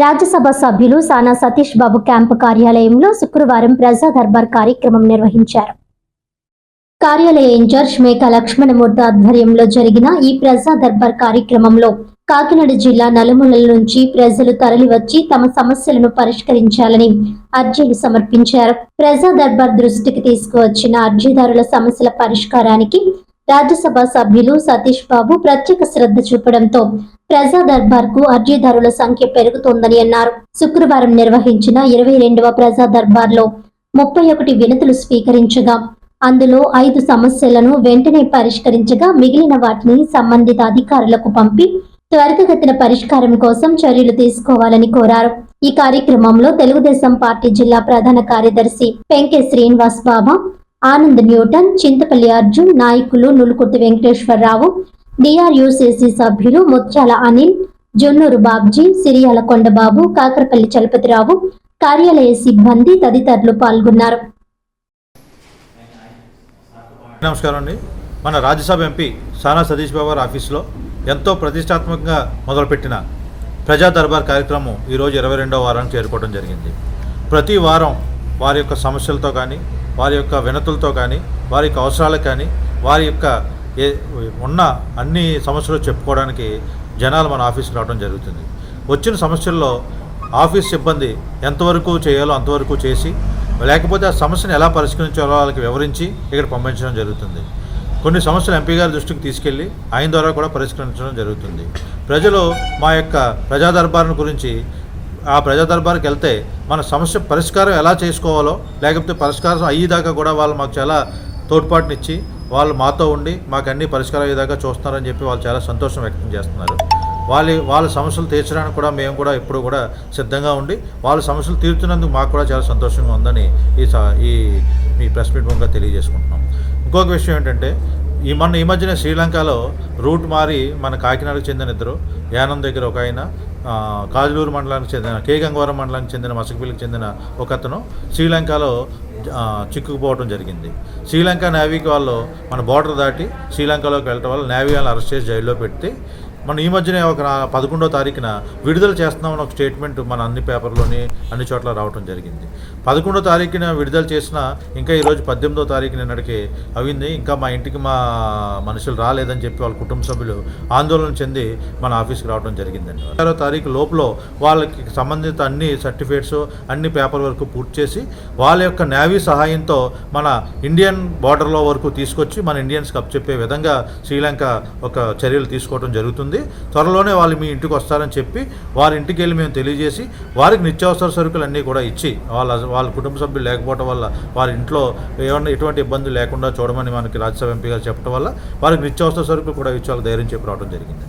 రాజ్యసభ సభ్యులు సానా సతీష్ బాబు క్యాంపు కార్యాలయంలో శుక్రవారం ప్రజా దర్బార్ కార్యక్రమం నిర్వహించారు. కార్యాలయ ఇన్ఛార్జ్ మేక లక్ష్మణమూర్తి ఆధ్వర్యంలో జరిగిన ఈ ప్రజా దర్బార్ కార్యక్రమంలో కాకినాడ జిల్లా నలుమూలల నుంచి ప్రజలు తరలివచ్చి తమ సమస్యలను పరిష్కరించాలని అర్జీలు సమర్పించారు. ప్రజా దర్బార్ దృష్టికి తీసుకువచ్చిన అర్జీదారుల సమస్యల పరిష్కారానికి రాజ్యసభ సభ్యులు సతీష్ బాబు ప్రత్యేక శ్రద్ధ చూపడంతో ప్రజా దర్బార్కు అర్జీదారుల సంఖ్య పెరుగుతోందని అన్నారు. శుక్రవారం నిర్వహించిన ఇరవై రెండవ ప్రజా దర్బార్లో ముప్పై ఒకటి వినతులు స్వీకరించగా అందులో ఐదు సమస్యలను వెంటనే పరిష్కరించగా మిగిలిన వాటిని సంబంధిత అధికారులకు పంపి త్వరితగతిన పరిష్కారం కోసం చర్యలు తీసుకోవాలని కోరారు. ఈ కార్యక్రమంలో తెలుగుదేశం పార్టీ జిల్లా ప్రధాన కార్యదర్శి పెంకే శ్రీనివాస్ బాబా ఆనంద్ న్యూటన్ చింతపల్లి అర్జున్ నాయకులు నులుకుర్తి వెంకటేశ్వరరావు డిఆర్యుసిసి సభ్యులు ముత్యాల అనిల్ జొన్నూరు బాబ్జీ సిరియాల కొండబాబు కాకరపల్లి చలపతిరావు కార్యాలయ సిబ్బంది తదితరులు పాల్గొన్నారు. నమస్కారం అండి. మన రాజ్యసభ ఎంపీ సానా సతీష్ బాబు గారి ఆఫీస్లో ఎంతో ప్రతిష్టాత్మకంగా మొదలుపెట్టిన ప్రజా దర్బార్ కార్యక్రమం ఈరోజు ఇరవై రెండవ వారానికి చేరుకోవడం జరిగింది. ప్రతి వారం వారి యొక్క సమస్యలతో కానీ వారి యొక్క వినతులతో కానీ వారి యొక్క అవసరాలకు కానీ వారి యొక్క ఏ ఉన్న అన్ని సమస్యలు చెప్పుకోవడానికి జనాలు మన ఆఫీస్కి రావడం జరుగుతుంది. వచ్చిన సమస్యల్లో ఆఫీస్ సిబ్బంది ఎంతవరకు చేయాలో అంతవరకు చేసి లేకపోతే ఆ సమస్యను ఎలా పరిష్కరించాలో వాళ్ళకి వివరించి ఇక్కడ పంపించడం జరుగుతుంది. కొన్ని సమస్యలు ఎంపీ గారి దృష్టికి తీసుకెళ్ళి ఆయన ద్వారా కూడా పరిష్కరించడం జరుగుతుంది. ప్రజలు మా యొక్క ప్రజా దర్బార్ గురించి ఆ ప్రజా దర్బార్కి వెళ్తే మన సమస్య పరిష్కారం ఎలా చేసుకోవాలో లేకపోతే పరిష్కారం అయ్యేదాకా కూడా వాళ్ళు మాకు చాలా తోడ్పాటునిచ్చి వాళ్ళు మాతో ఉండి మాకు అన్ని పరిష్కారం అయ్యేదాకా చూస్తున్నారని చెప్పి వాళ్ళు చాలా సంతోషం వ్యక్తం చేస్తున్నారు. వాళ్ళ వాళ్ళ సమస్యలు తీర్చడానికి కూడా మేము కూడా ఎప్పుడు కూడా సిద్ధంగా ఉండి వాళ్ళ సమస్యలు తీర్చినందుకు మాకు కూడా చాలా సంతోషంగా ఉందని ఈ సా ఈ మీ ప్రెస్ మీట్ మూలంగా తెలియజేసుకుంటున్నాం. ఇంకొక విషయం ఏంటంటే ఈ మొన్న ఈ మధ్యన శ్రీలంకలో రూట్ మారి మన కాకినాడకు చెందిన ఇద్దరు యానం దగ్గర ఒక ఆయన కాజలూరు మండలానికి చెందిన కే. గంగవరం మండలానికి చెందిన మసకపల్లికి చెందిన ఒక అతను శ్రీలంకలో చిక్కుకుపోవడం జరిగింది. శ్రీలంక నేవీకి వాళ్ళు మన బార్డర్ దాటి శ్రీలంకలోకి వెళ్ళటం వల్ల నేవీ వాళ్ళని అరెస్ట్ చేసి జైల్లో పెట్టి మనం ఈ మధ్యనే ఒక పదకొండో తారీఖున విడుదల చేస్తున్నామని ఒక స్టేట్మెంట్ మన అన్ని పేపర్లోని అన్ని చోట్ల రావడం జరిగింది. పదకొండో తారీఖున విడుదల చేసిన ఇంకా ఈరోజు పద్దెనిమిదో తారీఖు నిన్నటికి అవింది. ఇంకా మా ఇంటికి మా మనుషులు రాలేదని చెప్పి వాళ్ళ కుటుంబ సభ్యులు ఆందోళన చెంది మన ఆఫీస్కి రావడం జరిగిందండి. ఆరో తారీఖు లోపల వాళ్ళకి సంబంధిత అన్ని సర్టిఫికేట్స్ అన్ని పేపర్ వరకు పూర్తి చేసి వాళ్ళ యొక్క నేవీ సహాయంతో మన ఇండియన్ బార్డర్లో వరకు తీసుకొచ్చి మన ఇండియన్స్కి అప్పచెప్పే విధంగా శ్రీలంక ఒక చర్యలు తీసుకోవడం జరుగుతుంది. త్వరలోనే వాళ్ళు మీ ఇంటికి వస్తారని చెప్పి వారి ఇంటికి వెళ్ళి మేము తెలియజేసి వారికి నిత్యావసర సరుకులు అన్నీ కూడా ఇచ్చి వాళ్ళ వాళ్ళ కుటుంబ సభ్యులు లేకపోవడం వల్ల వారి ఇంట్లో ఏమన్నా ఎటువంటి ఇబ్బంది లేకుండా చూడమని మనకి రాజ్యసభ ఎంపీ గారు చెప్పడం వల్ల వారికి నిత్యావసర సరుకులు కూడా ఇచ్చి వాళ్ళకి ధైర్యం చెప్పి రావడం జరిగింది.